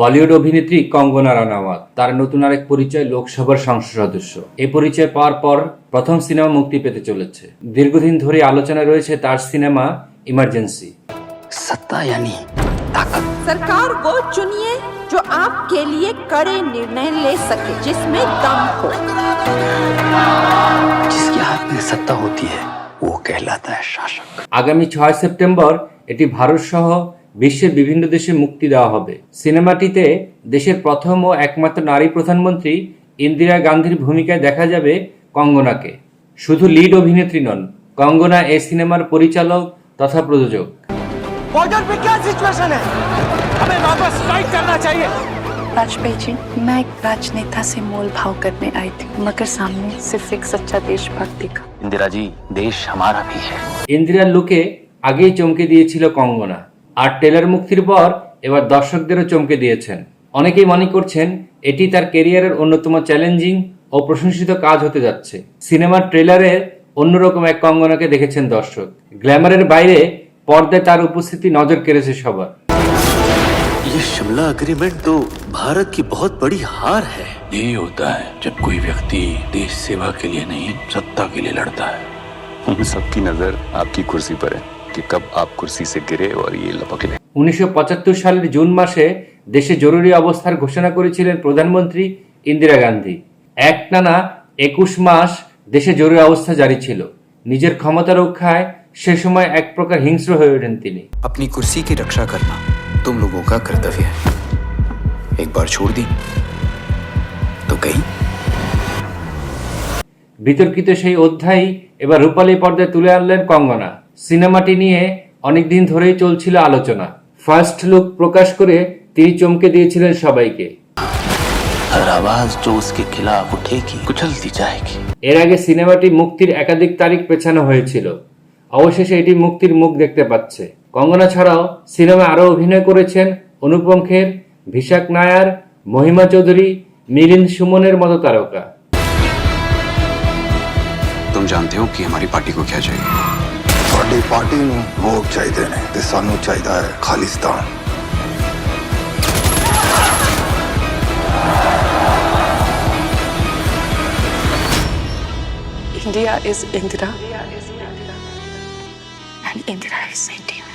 বলিউড অভিনেত্রী কঙ্গনা রানাওয়াত তার নতুন আরেক পরিচয় লোকসভার সংসদ সদস্য এই পরিচয় পাওয়ার পর প্রথম সিনেমা মুক্তি পেতে চলেছে দীর্ঘদিন ধরে আলোচনা রয়েছে তার সিনেমা ইমার্জেন্সি सत्ता यानी ताकत सरकार वो चुनिए जो आपके लिए कड़े निर्णय ले सके जिसमें दम हो जिसके हाथ में सत्ता होती है वो कहलाता है शासक আগামী ছয় সেপ্টেম্বর এটি ভারত সহ বিশ্বের বিভিন্ন দেশে মুক্তি দেওয়া হবে সিনেমাটিতে দেশের প্রথম ও একমাত্র নারী প্রধানমন্ত্রী ইন্দিরা গান্ধীর ভূমিকায় দেখা যাবে কঙ্গনাকে শুধু লিড অভিনেত্রী নন কঙ্গনা এ সিনেমার পরিচালক তথা প্রযোজক बॉर्डर पे क्या सिचुएशन है हमें वापस फाइट करना चाहिए वाजपेयी जी मैं एक राजनेता से मोल भाव करने आई थी मगर सामने सिर्फ एक सच्चा देशभक्त दिखा इंदिरा जी देश हमारा भी है ইন্দিরার লুকে আগেই চমকে দিয়েছিল কঙ্গনা আর টেলার মুক্তির পর এবার দর্শকদেরও চমকে দিয়েছেন অনেকেই মনে করছেন এটি তার কেরিয়ারের অন্যতম চ্যালেঞ্জিং ও প্রশংসিত কাজ হতে যাচ্ছে সিনেমার ট্রেলারে অন্যরকম এক কঙ্গনাকে দেখেছেন দর্শক গ্ল্যামারের বাইরে পর্দায় তার উপস্থিতি নজর কেড়েছে সবার ये शिमला एग्रीमेंट तो भारत की बहुत बड़ी हार है यही होता है जब कोई व्यक्ति देश सेवा के लिए नहीं सत्ता के लिए लड़ता है हम सबकी नजर आपकी कुर्सी पर है कि कब आप कुर्सी से गिरे और ये लपक ले উনিশশো সালের জুন মাসে দেশে জরুরি অবস্থার ঘোষণা করেছিলেন প্রধানমন্ত্রী ইন্দিরা গান্ধী একটানা একুশ মাস দেশে জরুরি অবস্থা জারি ছিল নিজের ক্ষমতা রক্ষায় সে সময় এক প্রকার হিংস্র হয়ে ওঠেন তিনি अपनी कुर्सी की रक्षा करना तुम लोगों का कर्तव्य है एक बार छोड़ दी तो कहीं বিতর্কিত সেই অধ্যায় এবার রূপালী পর্দায় তুলে আনলেন কঙ্গনা সিনেমাটি নিয়ে অনেকদিন ধরেই চলছিল আলোচনা ফার্স্ট লুক প্রকাশ করে তিনি চমকে দিয়েছিলেন সবাইকে हर आवाज जो उसके खिलाफ उठेगी कुचल दी जाएगी এর আগে সিনেমাটি মুক্তির একাধিক তারিখ পেছানো হয়েছিল অবশেষে এটি মুক্তির মুখ দেখতে পাচ্ছে কঙ্গনা ছাড়াও সিনেমা আরও অভিনয় করেছেন অনুপম খের ভিশাক নায়ার মহিমা চৌধুরী মিলিন্দ সুমনের মতো তারকা तुम जानते हो कि हमारी पार्टी को क्या चाहिए ਸਾਡੀ ਪਾਰਟੀ ਨੂੰ ਵੋਟ ਚਾਹੀਦੇ ਨੇ ਤੇ ਸਾਨੂੰ ਚਾਹੀਦਾ ਹੈ Khalistan India is Indira. India is Indira. And Indira is India.